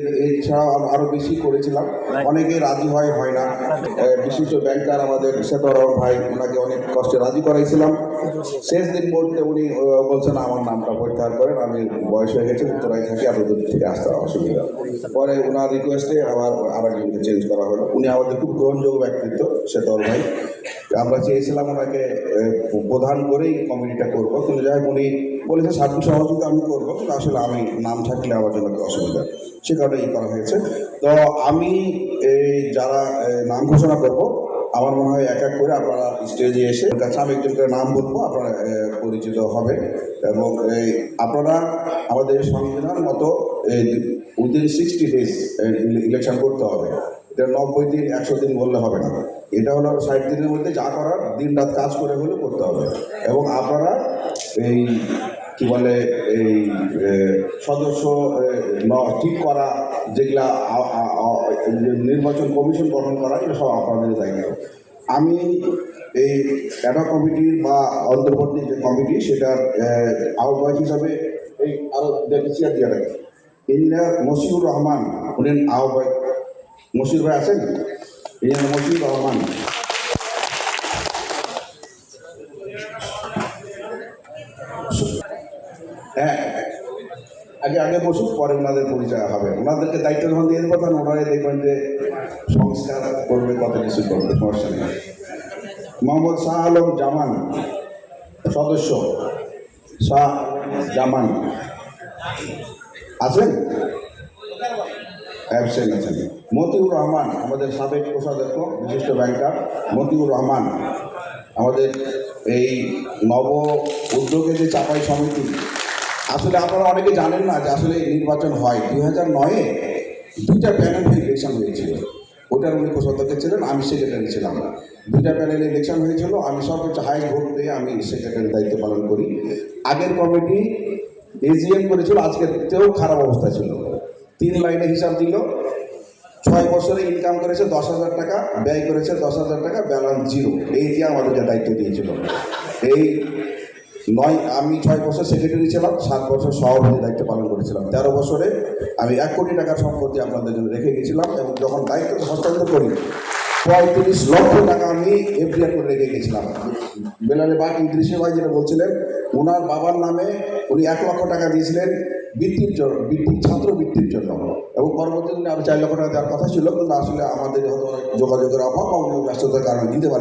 এছাড়াও আরো- আরও বেশি করেছিলাম। অনেকে রাজি হয় হয় না। বিশিষ্ট ব্যাংকার আমাদের শেখর ভাই ওনাকে অনেক কষ্টে রাজি করাইছিলাম। শেষ দিন বলতে উনি বলছেন আমার নামটা প্রত্যাহার করেন আমি বয়স হয়ে গেছে উত্তরায় থাকি এত দূর থেকে আসতে অসুবিধা। পরে ওনার রিকোয়েস্টে আবার আরেকজনকে চেঞ্জ করা হলো। উনি আমাদের খুব গ্রহণযোগ্য ব্যক্তিত্ব শেখর ভাই। আমরা চেয়েছিলাম ওনাকে প্রধান করেই কমিটিটা করব কিন্তু যাই হোক উনি বলেছে সার্বিক সহযোগিতা আমি করব কিন্তু আসলে আমি নাম থাকলে আমার জন্য অসুবিধা। সে এই করা হয়েছে। তো আমি এই যারা নাম ঘোষণা করব, আমার মনে হয় এক এক করে আপনারা স্টেজে এসে কাছে আমি একজন করে নাম বলব, আপনারা পরিচিত হবে এবং এই আপনারা আমাদের সংবিধান মতো এই উইদিন সিক্সটি ডেজ ইলেকশন করতে হবে। এটা নব্বই দিন, একশো দিন বললে হবে না। এটা হলো ষাট দিনের মধ্যে যা করার দিন রাত কাজ করে হলে করতে হবে। এবং আপনারা এই কি বলে, এই সদস্য ঠিক করা, যেগুলা নির্বাচন কমিশন গঠন করা, এগুলো সব আপনাদের দায়িত্ব আমি এই অ্যাডা কমিটির বা অন্তর্বর্তী যে কমিটি, সেটার আহ্বায়ক হিসাবে এই আরও চেয়ার দিয়ে রাখি ইঞ্জিনিয়ার মশিউর রহমান, উনি আহ্বায়ক। মশিউর ভাই আছেন? ইঞ্জিনিয়ার মশিউর রহমান। হ্যাঁ। আগে আগে বসুক, পরে ওনাদের পরিচয় হবে। ওনাদেরকে দায়িত্ব যখন দিয়ে দেবো, তখন ওনারাই দেখবেন যে সংস্কার করবে, কত কিছু করবে, সমস্যা নেই। মোহাম্মদ শাহ আলম জামান, সদস্য। শাহ জামান। আছেন? অ্যাবসেন্ট আছেন। মতিউর রহমান, আমাদের সাবেক কোষাধ্যক্ষ, বিশিষ্ট ব্যাংকার মতিউর রহমান। আমাদের এই নব উদ্যোগে যে চাপাই সমিতি আসলে আপনারা অনেকে জানেন না যে আসলে নির্বাচন হয়। দুই হাজার নয়ে দুইটা প্যানেল ইলেকশন হয়েছিল। ওটার উনি কোষাধ্যক্ষ ছিলেন, আমি সেক্রেটারি ছিলাম। দুইটা প্যানেল ইলেকশন হয়েছিল, আমি সর্বোচ্চ হাই ভোট পেয়ে আমি সেক্রেটারির দায়িত্ব পালন করি। আগের কমিটি এজিএম করেছিল আজকের চেয়েও খারাপ অবস্থা ছিল। তিন লাইনে হিসাব দিল, ছয় বছরে ইনকাম করেছে দশ হাজার টাকা, ব্যয় করেছে দশ হাজার টাকা ব্যালেন্স জিরো এই দিয়ে আমাদেরকে দায়িত্ব দিয়েছিল। এই নয়, আমি ছয় বছর সেক্রেটারি ছিলাম, সাত বছর সভাপতি দায়িত্ব পালন করেছিলাম। তেরো বছরে আমি এক কোটি টাকার সম্পত্তি আপনাদের জন্য রেখে গেছিলাম এবং যখন দায়িত্ব হস্তান্তর করি, পঁয়ত্রিশ লক্ষ টাকা আমি এফডিআর করে রেখে গেছিলাম। বেলালে বাকি দৃশ্যে ভাই যেটা বলছিলেন ওনার বাবার নামে উনি এক লক্ষ টাকা দিয়েছিলেন বৃত্তির জন্য, বৃত্তি, ছাত্র বৃত্তির জন্য। এবং পরবর্তী দিনে আরও চার লক্ষ টাকা দেওয়ার কথা ছিল, কিন্তু আসলে আমাদের হয়তো যোগাযোগের অভাব বা অন্য ব্যস্ততার কারণে দিতে পারি